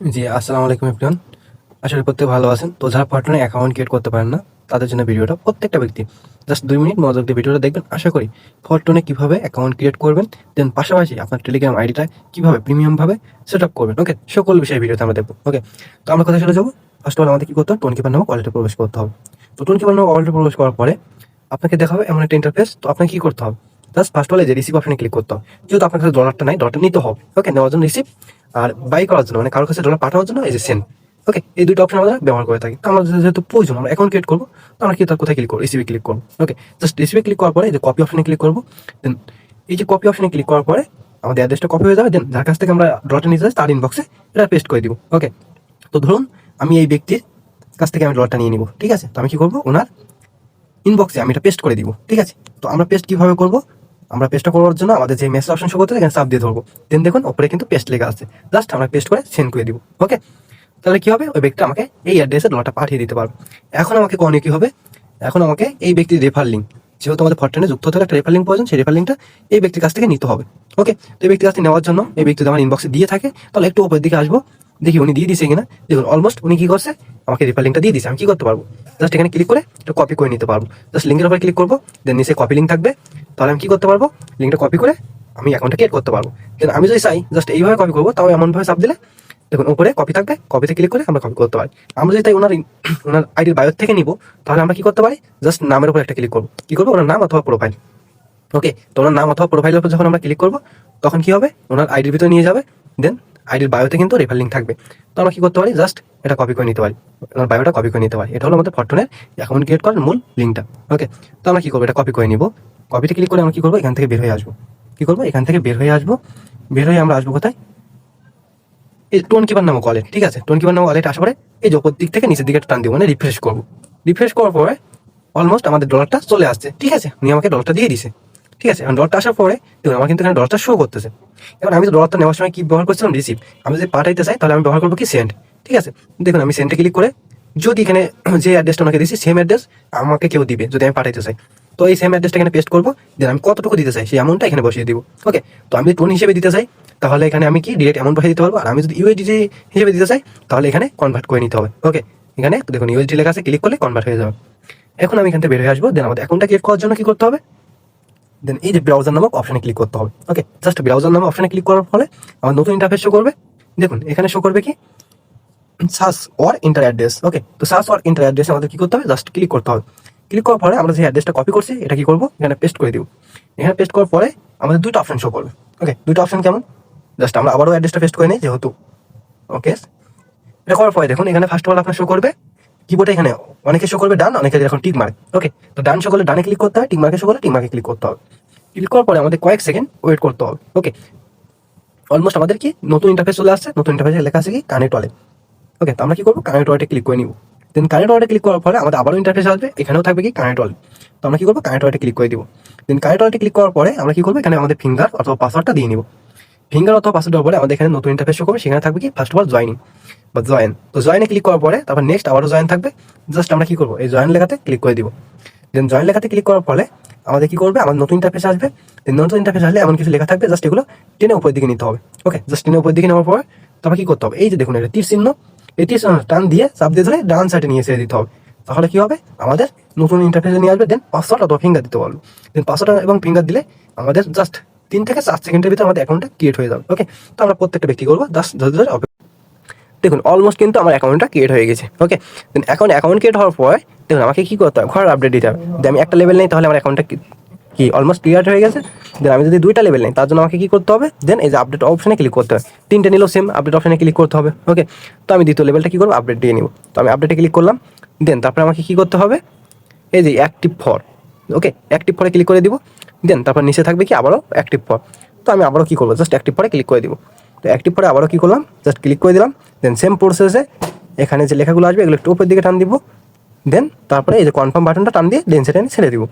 জি, আসসালামু আলাইকুম আশা করি প্রত্যেকে ভালো আছেন। তো যারা পার্টনারে অ্যাকাউন্ট ক্রিয়েট করতে পারেন না, তাদের জন্য ভিডিওটা প্রত্যেকটা ব্যক্তি জাস্ট দুই মিনিট মনোযোগ দিয়ে ভিডিওটা দেখবেন। আশা করি ফরটনে কীভাবে অ্যাকাউন্ট ক্রিয়েট করবেন দেন পাশাপাশি আপনার টেলিগ্রাম আইডিটা কীভাবে প্রিমিয়াম ভাবে সেট আপ করবেন। ওকে সকল বিষয়ে ভিডিওতে আমরা দেখব। ওকে তো আমরা কোথায় চলে যাব? ফার্স্ট অফ অল আমাদের কি করতে হবে? টোন কিপার নামক ওয়ালেটে প্রবেশ করতে হবে। তো টোন কিপার নামক ওয়ালেটে প্রবেশ করার পরে আপনাকে দেখাবে এমন একটা ইন্টারফেস তো আপনাকে কি করতে হবে? জাস্ট ফার্স্ট এই যে রিসিভ অপশনে ক্লিক করতে। হবে যেহেতু আপনার কাছে ডলারটা নাই ডলারটা নিতে হবে। ওকে নেওয়ার জন্য রিসিভ আর বাই করার জন্য মানে কারোর কাছে ডলার পাঠানোর জন্য এই যে সেন্ড ওকে এই দুটো অপশন আমরা ব্যবহার করে থাকি। তো আমরা যেহেতু প্রয়োজন, আমরা অ্যাকাউন্ট ক্রিয়েট করব, তো আমরা কি তার কোথায় ক্লিক করব? রিসিভে ক্লিক করব। ওকে জাস্ট রিসিভে ক্লিক করার পরে এই যে কপি অপশনে ক্লিক করব দেন এই যে কপি অপশনে ক্লিক করার পরে আমাদের অ্যাড্রেসটা কপি হয়ে যাবে দেন যার কাছ থেকে আমরা ডলারটা নিতে তার ইনবক্সে এটা পেস্ট করে দিব। ওকে তো ধরুন আমি এই ব্যক্তির কাছ থেকে আমি ডলারটা নিয়ে নিব, ঠিক আছে? তো আমি কি করব? ওনার ইনবক্সে আমি এটা পেস্ট করে দিব, ঠিক আছে? তো আমরা পেস্ট কীভাবে করব? আমরা পেস্টটা করার জন্য আমাদের যে মেসেজ অপশন শো করতে এখানে দিয়ে ধরবো। দেন দেখুন, ওপরে কিন্তু পেস্ট লেখা আছে। জাস্ট আমরা পেস্ট করে সেন্ড করে দিব ওকে তাহলে কি হবে? ওই ব্যক্তি আমাকে এই অ্যাড্রেসে ডলারটা পাঠিয়ে দিতে পারবে। এখন আমাকে করণীয় কি হবে? এখন আমাকে এই ব্যক্তির রেফার লিঙ্ক যেহেতু আমাদের ফরটেনে যুক্ত হতে একটা রেফার লিঙ্ক প্রয়োজন, সেই রেফার লিঙ্কটা এই ব্যক্তির কাছ থেকে নিতে হবে ওকে তো এই ব্যক্তির কাছ থেকে নেওয়ার জন্য, এই ব্যক্তি আমার ইনবক্সে দিয়ে থাকে, তাহলে একটু উপরের দিকে আসব। দেখি উনি দিয়ে দিছে কিনা। দেখুন অলমোস্ট উনি কি করছে? আমাকে রেফার লিঙ্কটা দিয়ে দিছে, আমি কি করতে পারব? জাস্ট এখানে ক্লিক করে এটা কপি করে নিতে পারব। জাস্ট লিঙ্কের উপরে ক্লিক করব দেন নিচে কপি লিঙ্ক থাকবে। তাহলে আমি কি করতে পারব? লিঙ্কটা কপি করে আমি অ্যাকাউন্টটা ক্রিয়েট করতে পারব। কিন্তু আমি যদি চাই জাস্ট এইভাবে কপি করব, তাও এমনভাবে চাপ দিলে, দেখুন, উপরে কপি থাকবে কপিতে ক্লিক করে আমরা কপি করতে পারি। আমরা যদি তাই ওনার ওনার আইডির বায়ো থেকে নিব, তাহলে আমরা কি করতে পারি? জাস্ট নামের উপর একটা ক্লিক করব। কি করব? ওনার নাম অথবা প্রোফাইল ওকে তো ওনার নাম অথবা প্রোফাইলের উপর যখন আমরা ক্লিক করব, তখন কি হবে? ওনার আইডির ভিতরে নিয়ে যাবে। দেন আইডির বায়োতে কিন্তু রেফার লিঙ্ক থাকবে। তো আমরা কি করতে পারি? জাস্ট এটা কপি করে নিতে পারি। ওনার বায়োটা কপি করে নিতে পারি। এটা হলো আমাদের ফটোনের অ্যাকাউন্ট ক্রিয়েট করার মূল লিঙ্কটা ওকে তো আমরা কি করব? এটা কপি করে নিব। কপিতে ক্লিক করে আমরা কি করব? এখান থেকে বের হয়ে আসব। কি করব? এখান থেকে বের হয়ে আসব। বের হয়ে আমরা আসব কোথায়? এই টোন কিপার নামক ওয়ালেট ঠিক আছে? টোন কিপার নামক ওয়ালেট আসার পরে এই যে ওপর দিক থেকে নিচের দিকে টান দিব মানে রিফ্রেশ করব। রিফ্রেশ করার পরে অলমোস্ট আমাদের ডলারটা চলে আসছে, ঠিক আছে? উনি আমাকে ডলারটা দিয়ে দিছে ঠিক আছে? এখন আসার পরে দেখুন, আমার কিন্তু এখানে ডলারটা শো করতেছে। এবার আমি তো ডলারটা নেওয়ার সময় কি ব্যবহার করছিলাম রিসিভ আমি যদি পাঠাইতে চাই, তাহলে আমি ব্যবহার করব কি সেন্ড ঠিক আছে? দেখুন, আমি সেন্টে ক্লিক করে যদি এখানে যে অ্যাড্রেসটা ওনাকে দিয়েছি সেম অ্যাড্রেস আমাকে কেউ দিবে যদি আমি পাঠাইতে চাই। তো এই সেম অ্যাড্রেসটা এখানে পেস্ট করব দেন আমি কতটুকু দিতে চাই, সেই অ্যামাউন্টটা এখানে বসিয়ে দিব। ওকে তো আমি টোন হিসেবে দিতে চাই, তাহলে এখানে আমি কি ডিরেক্ট অ্যামাউন্ট বসিয়ে দিতে পারব? আর আমি যদি ইউএসডি হিসেবে দিতে চাই, তাহলে এখানে কনভার্ট করে নিতে হবে। ওকে এখানে দেখুন ইউএসডি লেখা আছে ক্লিক করলে কনভার্ট হয়ে যাবে। এখন আমি এখান থেকে বের হয়ে আসব দেন আমাদের অ্যাকাউন্টটা ক্রিয়েট করার জন্য কি করতে হবে? দেন এই যে ব্রাউজার নামক অপশানে ক্লিক করতে হবে। ওকে জাস্ট ব্রাউজার নামক অপশানে ক্লিক করার ফলে আমার নতুন ইন্টারফেস শো করবে। দেখুন, এখানে শো করবে কি? Search or enter address okay তো সার্চ অর ইন্টার অ্যাড্রেস আমাদের কি করতে হবে? জাস্ট ক্লিক করতে হবে। ক্লিক করার পরে আমরা যে অ্যাড্রেসটা কপি করছি, এটা কি করব? এখানে পেস্ট করে দিব। এখানে পেস্ট করার পরে আমাদের দুটো অপশন শো করবে। ওকে দুটো অপশন কেমন? জাস্ট আমরা আবারও অ্যাড্রেসটা পেস্ট করে নিই, যেহেতু। ওকে এটা করার পরে দেখুন, এখানে ফার্স্ট অফ অল আপনার শো করবে। কিবোর্ডে এখানে অনেকে শো করবে ডান, অনেকে এখন টিক মার্ক ওকে তো ডান শো করলে ডানে ক্লিক করতে হয় টিক মার্কে শো করলে টিক মার্কে ক্লিক করতে হবে। ক্লিক করার পরে আমাদের কয়েক সেকেন্ড ওয়েট করতে হবে। ওকে অলমোস্ট আমাদের কি নতুন ইন্টারফেস চলে আসছে, নতুন ইন্টারফেসে লেখা আছে কি কানেক্ট ওয়ালেট ওকে তো আমরা কি করব? কানেক্ট ওয়ালেটে ক্লিক করে নিব। দেন কানেক্ট ওয়ালেটে ক্লিক করার পরে আমাদের আবারও ইন্টারফেস আসবে, এখানেও থাকবে কি কানেক্ট ওয়ালেট তো আমরা কি করব? কানেক্ট ওয়ালেটে ক্লিক করে দিব। দেন কানেক্ট ওয়ালেটে ক্লিক করার পরে আমরা কি করব? এখানে আমাদের ফিঙ্গার অথবা পাসওয়ার্ডটা দিয়ে নিব। ফিঙ্গার অথবা পাসওয়ার্ড দেওয়ার পরে আমাদের এখানে নতুন ইন্টারফেস শো করবে, সেখানে থাকবে কি? ফার্স্ট অফ অল জয়নিং বা জয়েন তো জয়েনে ক্লিক করার পরে, তারপর নেক্সট আবারও জয়েন থাকবে। জাস্ট আমরা কি করব? এই জয়েন লেখাতে ক্লিক করে দিব। দেন জয়েন লেখাতে ক্লিক করার ফলে আমাদের কি করবে? আমার নতুন ইন্টারফেস আসবে। নতুন ইন্টারফেস আসলে এমন কিছু লেখা থাকবে জাস্ট এগুলো টেনে উপর দিকে নিতে হবে। ওকে জাস্ট টেনে উপর দিকে নেওয়ার পরে, তারপর কি করতে হবে? এই যে দেখুন, এটা তীর চিহ্ন। এই তীর চিহ্ন টান দিয়ে, চাপ দিয়ে ধরে ডান সাইডে নিয়ে এসে দিতে হবে। তাহলে কি হবে? আমাদের নতুন ইন্টারফেসে নিয়ে আসবে দেন পাসওয়ার্ড অথবা ফিঙ্গার দিতে পারব দেন পাসওয়ার্ড এবং ফিঙ্গার দিলে আমাদের জাস্ট তিন থেকে চার সেকেন্ডের ভিতরে আমাদের অ্যাকাউন্টটা ক্রিয়েট হয়ে যাবে। ওকে তো আমরা প্রত্যেকটা ব্যক্তি করব জাস্ট ধরে ধরে দেখুন অলমোস্ট কিন্তু আমার অ্যাকাউন্টটা ক্রিয়েট হয়ে গেছে okay then account account create হওয়ার পরে, দেখুন, আমাকে কি করতে হবে? ঘর আপডেট দিতে হবে। যদি আমি একটা লেভেল নেই, তাহলে আমার অ্যাকাউন্টটা কি অলমোস্ট ক্লিয়ার হয়ে গেছে? দেন আমি যদি দুইটা লেভেল নেই, তার জন্য আমাকে কি করতে হবে? দেন এই যে আপডেট অপশনে ক্লিক করতে হবে। তিনটে নিলেও সেম আপডেট অপশনে ক্লিক করতে হবে ওকে তো আমি দ্বিতীয় লেভেলটা কি করব? আপডেট দিয়ে নিব। তো আমি আপডেটে ক্লিক করলাম। দেন তারপরে আমাকে কি করতে হবে? এই যে অ্যাক্টিভ ফর ওকে অ্যাক্টিভ ফরে ক্লিক করে দিব। দেন তারপর নিচে থাকবে কি? আবারও অ্যাক্টিভ ফর তো আমি আবারও কি করব? জাস্ট অ্যাক্টিভ ফরে ক্লিক করে দিব। তো অ্যাক্টিভ পরে আবারও কী করলাম? জাস্ট ক্লিক করে দিলাম। দেন সেম প্রসেসে এখানে যে লেখাগুলো আসবে, এগুলো একটু উপরের দিকে টান দিব। দেন তারপরে এই যে কনফার্ম বাটনটা টান দিয়ে দেন সেটা ছেড়ে দিব।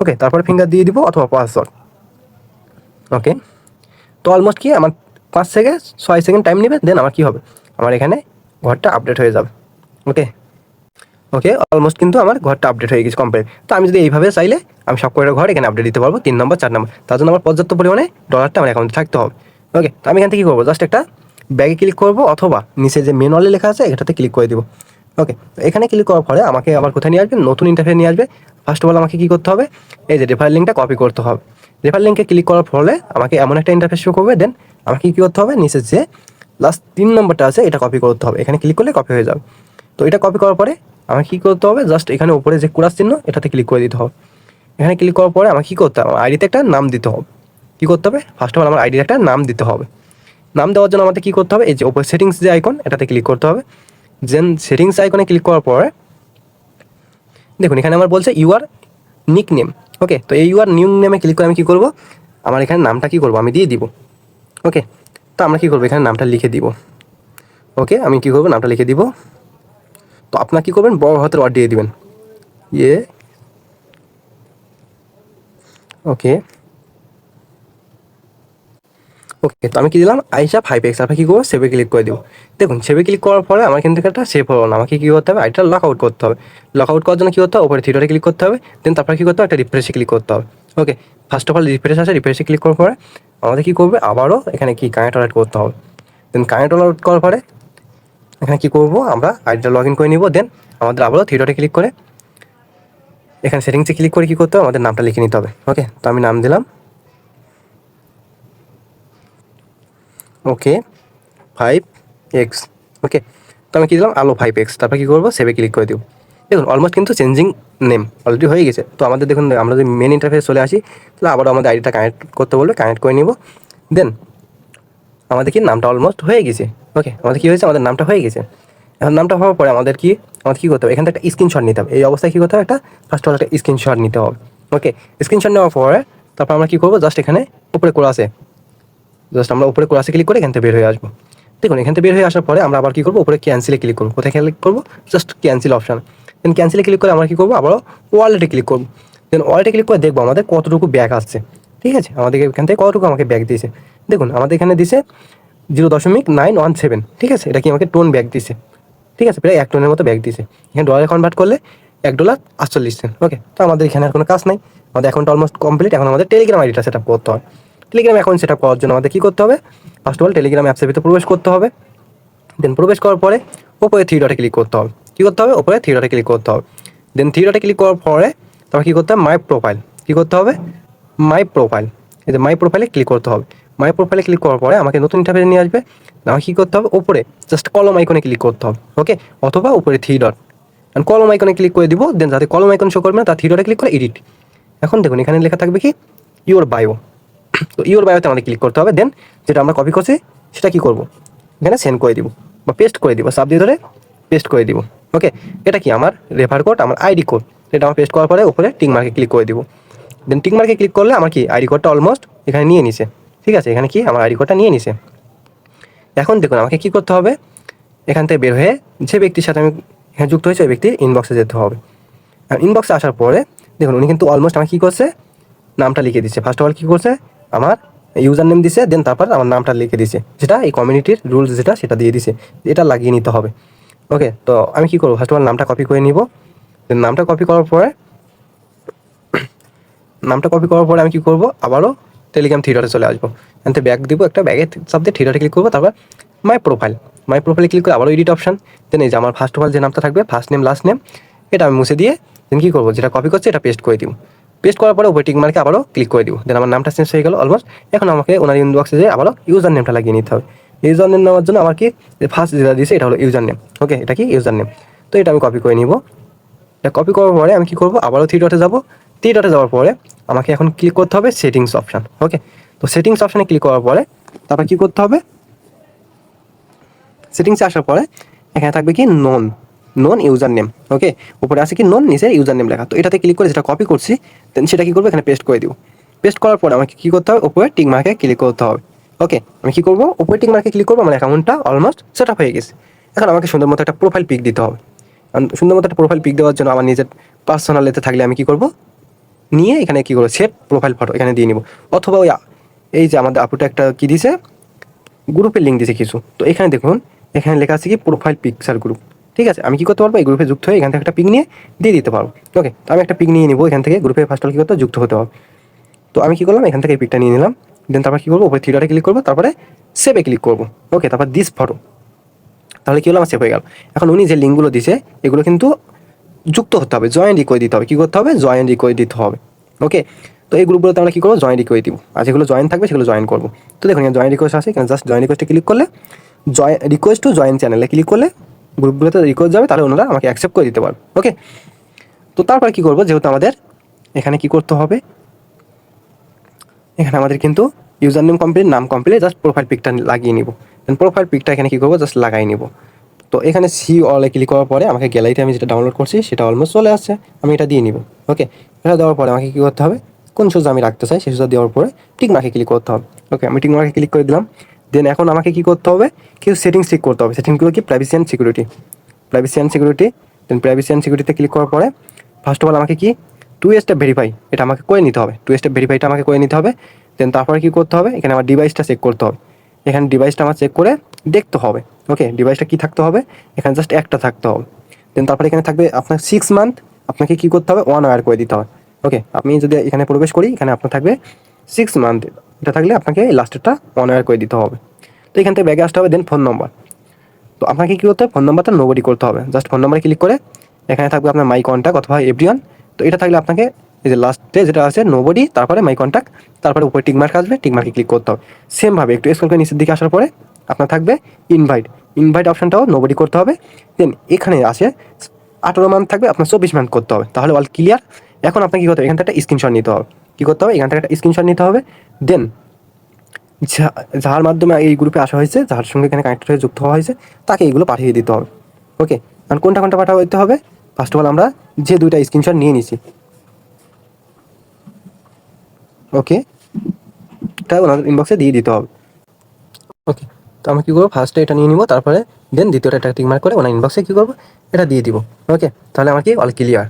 ওকে তারপরে ফিঙ্গার দিয়ে দিব অথবা পাসওয়ার্ড ওকে তো অলমোস্ট কি আমার পাঁচ থেকে ছয় সেকেন্ড টাইম নেবে দেন আমার কি হবে? আমার এখানে ঘরটা আপডেট হয়ে যাবে। ওকে ওকে অলমোস্ট কিন্তু আমার ঘরটা আপডেট হয়ে গেছে কমপ্লিট তো আমি যদি এইভাবে চাইলে আমি সব কয়টা ঘর এখানে আপডেট দিতে পারব, তিন নম্বর চার নম্বর তার জন্য আমার পর্যাপ্ত পরিমাণে ডলারটা আমার অ্যাকাউন্টে থাকতে হবে। ওকে তো আমি এখান থেকে কী করব? জাস্ট একটা ব্যাগে ক্লিক করব, অথবা নিচে যে মেন অলে লেখা আছে, এটাতে ক্লিক করে দিব। ওকে এখানে ক্লিক করার পরে আমাকে আবার কোথায় নিয়ে আসবে? নতুন ইন্টারফেস নিয়ে আসবে। ফার্স্ট অফ অল আমাকে কী করতে হবে? এই যে রেফার লিঙ্কটা কপি করতে হবে। রেফার লিঙ্কে ক্লিক করার ফলে আমাকে এমন একটা ইন্টারফেস শো করবে দেন আমাকে কী করতে হবে? নিচে যে লাস্ট তিন নম্বরটা আছে, এটা কপি করতে হবে। এখানে ক্লিক করলে কপি হয়ে যাবে। তো এটা কপি করার পরে আমাকে কী করতে হবে? জাস্ট এখানে উপরে যে কুড়ার চিহ্ন, এটাতে ক্লিক করে দিতে হবে। এখানে ক্লিক করার পরে আমাকে কী করতে হবে? আইডিতে একটা নাম দিতে হবে। কী করতে হবে? ফার্স্ট অফ অল আমার আইডির একটা নাম দিতে হবে। নাম দেওয়ার জন্য আমাদের কী করতে হবে? এই যে ওপর সেটিংস যে আইকন এটাতে ক্লিক করতে হবে। দেন সেটিংস আইকনে ক্লিক করার পরে, দেখুন, এখানে আমার বলছে you R nick name okay তো এই ইউ আর নিউ নেমে ক্লিক করে আমি কী করব? আমার এখানে নামটা কী করব? আমি দিয়ে দিব। ওকে তো আমরা কী করব? এখানে নামটা লিখে দিব। ওকে আমি কী করব? নামটা লিখে দিব। তো আপনার কী করবেন? বড় হাতের ওয়ার্ড দিয়ে দিবেন। ইয়ে ওকে ওকে তো আমি কি দিলাম? আইসা ফাইভ এক্স তারপরে কী করব? সেভে ক্লিক করে দিব। দেখুন সেভে ক্লিক করার পরে আমার কিন্তু একটা সেভ হলো না। আমাকে কী করতে হবে? আইটা লক আউট করতে হবে। লক আউট করার জন্য কী করতে হবে? ওপরে থিয়েটারে ক্লিক করতে হবে। দেন তারপরে কী করতে হবে? একটা রিফ্রেশে ক্লিক করতে হবে। Okay first of all refresh আছে রিফ্রেশে ক্লিক করার পরে আমাদের কী করবে? আবারও এখানে কি? কানেক্ট অলাইট করতে হবে। দেন কানেক্ট অলাইট করার পরে এখানে কী করব? আমরা আইডিটা লগ ইন করে নিব। দেন আমাদের আবারও থিয়েটারে ক্লিক করে এখানে সেটিংসে ক্লিক করে কী করতে হবে? আমাদের নামটা লিখে নিতে হবে। ওকে তো আমি নাম দিলাম। ওকে ফাইভ এক্স ওকে তো আমি কী দিলাম? আলো ফাইভ এক্স তারপর কী করব? সেভে ক্লিক করে দিব। দেখুন অলমোস্ট কিন্তু চেঞ্জিং নেম অলরেডি হয়ে গেছে। তো আমাদের দেখুন, আমরা যদি মেন ইন্টারফেস চলে আসি, তাহলে আবারও আমাদের আইডিটা কানেক্ট করতে বলবে কানেক্ট করে নিব। দেন আমাদের কি? নামটা অলমোস্ট হয়ে গেছে। ওকে আমাদের কী হয়েছে? আমাদের নামটা হয়ে গেছে। এখন নামটা হওয়ার পরে আমাদের কি? আমাদের কী করতে হবে? এখান থেকে একটা স্ক্রিনশট নিতে হবে। এই অবস্থায় কী করতে হবে? একটা ফার্স্ট অল একটা স্ক্রিনশট নিতে হবে। ওকে স্ক্রিনশট নেওয়ার পরে তারপর আমরা কী করব? জাস্ট এখানে উপরে করে আসে জাস্ট আমরা উপরে ক্লাসে ক্লিক করে এখান থেকে বের হয়ে আসব। দেখুন, এখান থেকে বের হয়ে আসার পরে আমরা আবার কী করব? উপরে ক্যান্সেলে ক্লিক করব। কোথায় ক্লিক করব? জাস্ট ক্যান্সেল অপশান দেন ক্যান্সেলে ক্লিক করে আমরা কী করব? আবারও ওয়ালেটে ক্লিক করব। দেন ওয়ালেটে ক্লিক করে দেখব আমাদের কতটুকু ব্যাগ আসছে। ঠিক আছে? আমাদের এখান থেকে কতটুকু আমাকে ব্যাগ দিয়েছে। দেখুন, আমাদের এখানে দিছে জিরো দশমিক নাইন ওয়ান সেভেন ঠিক আছে? এটা কি আমাকে টোন ব্যাগ দিছে ঠিক আছে? প্রায় এক টোনের মতো ব্যাগ দিছে এখানে ডলারে কনভার্ট করলে এক ডলার আটচল্লিশ সেন্ট ওকে তো আমাদের এখানে আর কোনো কাজ নাই। আমাদের অ্যাকাউন্ট অলমোস্ট কমপ্লিট এখন আমাদের টেলিগ্রাম আইডিটা সেট করতে হয়। টেলিগ্রাম অ্যাকাউন্ট সেট আপ করার জন্য আমাদের কী করতে হবে? ফার্স্ট অফ অল টেলিগ্রাম অ্যাপসের ভিতরে প্রবেশ করতে হবে। দেন প্রবেশ করার পরে ওপরে থ্রি ডটে ক্লিক করতে হবে। কী করতে হবে? ওপরে থ্রি ডটে ক্লিক করতে হবে। দেন থ্রি ডটে ক্লিক করার পরে তারপর কী করতে হবে? মাই প্রোফাইল কী করতে হবে? মাই প্রোফাইল এই যে মাই প্রোফাইলে ক্লিক করতে হবে। মাই প্রোফাইলে ক্লিক করার পরে আমাকে নতুন ইন্টারফেস নিয়ে আসবে। আমাকে কী করতে হবে? ওপরে জাস্ট কলম আইকনে ক্লিক করতে হবে। ওকে অথবা উপরে থ্রি ডট কলম আইকনে ক্লিক করে দিব। দেন যাতে কলম আইকন শো করবে না তার থ্রি ডটে ক্লিক করে এডিট এখন দেখুন, এখানে লেখা থাকবে কি? ইউর বায়ো তো ইউর বায়োতে আমাদের ক্লিক করতে হবে দেন যেটা আমরা কপি করছি, সেটা কি করব? এখানে সেন্ড করে দিব বা পেস্ট করে দিব সাব দিয়ে ধরে পেস্ট করে দিব। ওকে এটা কি আমার রেফার কোড আমার আইডি কোড এটা আমার পেস্ট করার পরে উপরে টিক মার্কে ক্লিক করে দিব। দেন টিক মার্কে ক্লিক করলে আমার কি আইডি কোডটা অলমোস্ট এখানে নিয়ে নিছে। ঠিক আছে? এখানে কি আমার আইডি কোডটা নিয়ে নিছে। এখন দেখুন, আমাকে কি করতে হবে? এখান থেকে বের হয়ে যে ব্যক্তির সাথে আমি এখানে যুক্ত হয়েছে, ওই ব্যক্তির ইনবক্সে যেতে হবে। আর ইনবক্সে আসার পরে, দেখুন, উনি কিন্তু অলমোস্ট আমাকে কী করছে? নামটা লিখে দিচ্ছে। ফার্স্ট অফ অল কী করছে? আমার ইউজার নেম দিছে দেন তারপর আমার নামটা লিখে দিছে। যেটা এই কমিউনিটির রুলস যেটা, সেটা দিয়ে দিছে। এটা লাগিয়ে নিতে হবে। ওকে তো আমি কি করব? ফার্স্ট অল নামটা কপি করে নিব। দেন নামটা কপি করার পরে, নামটা কপি করার পরে আমি কি করব? আবারও টেলিগ্রাম থিয়েটারে চলে আসব। থেকে ব্যাগ দিব একটা ব্যাগে দিয়ে থিয়েটারে ক্লিক করব, তারপর মাই প্রোফাইল মাই প্রোফাইলে ক্লিক করে আবারও এডিট অপশন দেন এই যে আমার ফার্স্ট অফ অল যে নামটা থাকবে ফার্স্ট নেম লাস্ট নেম এটা আমি মুছে দিয়ে দেন কী করব? যেটা কপি করছে, এটা পেস্ট করে দিব। পেস্ট করার পরে ওয়েটিং মার্কে আবারও ক্লিক করে দিব। দেন আমার নামটা চেঞ্জ হয়ে গেল অলমোস্ট এখন আমাকে ওনার ইনবক্সে যে আবারও ইউজার নেমটা লাগিয়ে নিতে হবে। ইউজার নেম নেওয়ার জন্য আমার কি ফার্স্ট যেটা দিয়েছে এটা হলো ইউজার নেম ওকে এটা কি ইউজার নেম তো এটা আমি কপি করে নিব। এটা কপি করার পরে আমি কী করব? আবারও থ্রি ডটে যাব। থ্রি ডটে যাওয়ার পরে আমাকে এখন ক্লিক করতে হবে সেটিংস অপশান ওকে তো সেটিংস অপশানে ক্লিক করার পরে তারপর কী করতে হবে? সেটিংসে আসার পরে এখানে থাকবে কি নন নন ইউজার নেম ওকে উপরে আছে কি নন নিচে ইউজার নেম লেখা। তো এটাতে ক্লিক করে যেটা কপি করছি দেন সেটা কি করব? এখানে পেস্ট করে দিব। পেস্ট করার পরে আমাকে কী করতে হবে? উপরে টিক মার্কে ক্লিক করতে হবে ওকে আমি কী করব? উপরে টিক মার্কে ক্লিক করব আমার অ্যাকাউন্টটা অলমোস্ট সেট আপ হয়ে গেছে। এখন আমাকে সুন্দর মতো একটা প্রোফাইল পিক দিতে হবে। সুন্দর মতো একটা প্রোফাইল পিক দেওয়ার জন্য আমার নিজের পার্সোনাল এতে থাকলে আমি কী করব? নিয়ে এখানে কী করব? সেভ প্রোফাইল ফটো এখানে দিয়ে নিব। অথবা ওই এই যে আমাদের আপুটা একটা কী দিছে? গ্রুপের লিঙ্ক দিছে কিছু। তো এখানে দেখুন, এখানে লেখা আছে কি? প্রোফাইল পিকচার গ্রুপ ঠিক আছে, আমি কি করতে পারব? এই গ্রুপে যুক্ত হয়ে এখান থেকে একটা পিক নিয়ে দিয়ে দিতে পারব। ওকে তো আমি একটা পিক নিয়ে নিবো, এখান থেকে গ্রুপে ফার্স্ট অল কী করতে যুক্ত হতে হবে। তো আমি কি করলাম? এখান থেকে এই পিকটা নিয়ে নিলাম। দেন তারপর কী করব? উপরে থ্রিডারে ক্লিক করব, তারপরে সেভে ক্লিক করব। ওকে তারপর দিস ফটো তাহলে কী হলো? আমার সেভ হয়ে গেল। এখন উনি যে লিঙ্কগুলো দিছে, এগুলো কিন্তু যুক্ত হতে হবে জয়েন্ট রিকোয়েস্ট দিতে হবে। কী করতে হবে? জয়েন্ট রিকোয়েস্ট দিতে হবে। ওকে তো এই গ্রুপগুলোতে আমরা কী করব? জয়েন রিকোয়েস্ট দিব। আর যেগুলো জয়েন থাকবে, সেগুলো জয়েন করব। তো দেখুন, এখানে জয়েন রিকোয়েস্ট আছে জাস্ট জয়েন রিকোয়েস্টে ক্লিক করলে জয়েন রিকোয়েস্ট টু জয়েন চ্যানেলে ক্লিক করলে গ্রুপগুলোতে রিকোয়েস্ট যাবে, তাহলে ওনারা আমাকে অ্যাকসেপ্ট করে দিতে পারবে। ওকে তো তারপর কী করব? যেহেতু আমাদের এখানে কি করতে হবে? এখানে আমাদের কিন্তু ইউজার নেম কমপ্লিট নাম কমপ্লিট জাস্ট প্রোফাইল পিকটা লাগিয়ে নিব। প্রোফাইল পিকটা এখানে কী করব? জাস্ট লাগাই নিব। তো এখানে সি অলে ক্লিক করার পরে আমাকে গ্যালারিতে আমি যেটা ডাউনলোড করছি, সেটা অলমোস্ট চলে আসছে। আমি এটা দিয়ে নিব। ওকে এটা দেওয়ার পরে আমাকে কী করতে হবে? কোন সুজ আমি রাখতে চাই সেই সুজা দেওয়ার পরে টিক মার্কে ক্লিক করতে হবে। ওকে আমি টিক মার্কে ক্লিক করে দিলাম। দেন এখন আমাকে কী করতে হবে? কিছু সেটিংস ঠিক করতে হবে। সেটিংসগুলো কি? Privacy and security privacy and security then privacy and সিকিউরিটিতে click করার পরে ফার্স্ট অফ অল আমাকে কি? টু স্টেপ ভেরিফাই এটা আমাকে করে নিতে হবে। টু স্টেপ ভেরিফাইটা আমাকে করে নিতে হবে। দেন তারপরে কী করতে হবে? এখানে আমার ডিভাইসটা চেক করতে হবে। এখানে ডিভাইসটা আমার চেক করে দেখতে হবে। ওকে ডিভাইসটা কী থাকতে হবে? এখানে জাস্ট একটা থাকতে হবে। দেন তারপরে এখানে থাকবে আপনার সিক্স মান্থ আপনাকে কী করতে হবে? ওয়ান আওয়ার করে দিতে হবে। ওকে আমি যদি এখানে প্রবেশ করি, এখানে আপনার থাকবে সিক্স মান্থ এটা থাকলে আপনাকে লাস্টেরটা আওয়ার করে দিতে হবে। তো এখান থেকে ব্যাগে আসতে হবে দেন ফোন নম্বর তো আপনাকে কী করতে হবে? ফোন নাম্বারটা নোবডি করতে হবে। জাস্ট ফোন নাম্বারে ক্লিক করে এখানে থাকবে আপনার মাই কন্ট্যাক্ট অথবা এভরিওয়ান তো এটা থাকলে আপনাকে এই যে লাস্টে যেটা আছে নোবডি তারপরে মাই কন্ট্যাক্ট তারপরে উপরে টিকমার্ক আসবে টিকমার্কে ক্লিক করতে হবে। সেমভাবে একটু স্কুল করে নিচের দিকে আসার পরে আপনার থাকবে ইনভাইট ইনভাইট অপশনটাও নোবডি করতে হবে। দেন এখানে আসে আঠেরো মান্থ থাকবে, আপনার চব্বিশ মান্থ করতে হবে। তাহলে অল ক্লিয়ার এখন আপনাকে কী করতে হবে? এখান থেকে একটা স্ক্রিনশট নিতে হবে। কী করতে হবে? এখান থেকে একটা স্ক্রিনশট নিতে হবে। দেন যার মাধ্যমে এই গ্রুপে আসা হয়েছে, যার সঙ্গে এখানে কানেক্টেড হয়ে যুক্ত হওয়া হয়েছে, তাকে এগুলো পাঠিয়ে দিতে হবে। ওকে আর কোনটা কোনটা পাঠাতে দিতে হবে? ফার্স্ট অফ অল আমরা যে দুইটা স্ক্রিনশট নিয়ে নিছি। ওকে এটা ওনাদের ইনবক্সে দিয়ে দিতে হবে। ওকে তো আমি কী করব? ফার্স্টে এটা নিয়ে নিব, তারপরে দেন দ্বিতীয়টা একটা টিক মার্ক করে ওনার ইনবক্সে কী করব? এটা দিয়ে দিব। ওকে তাহলে আমার কি? All clear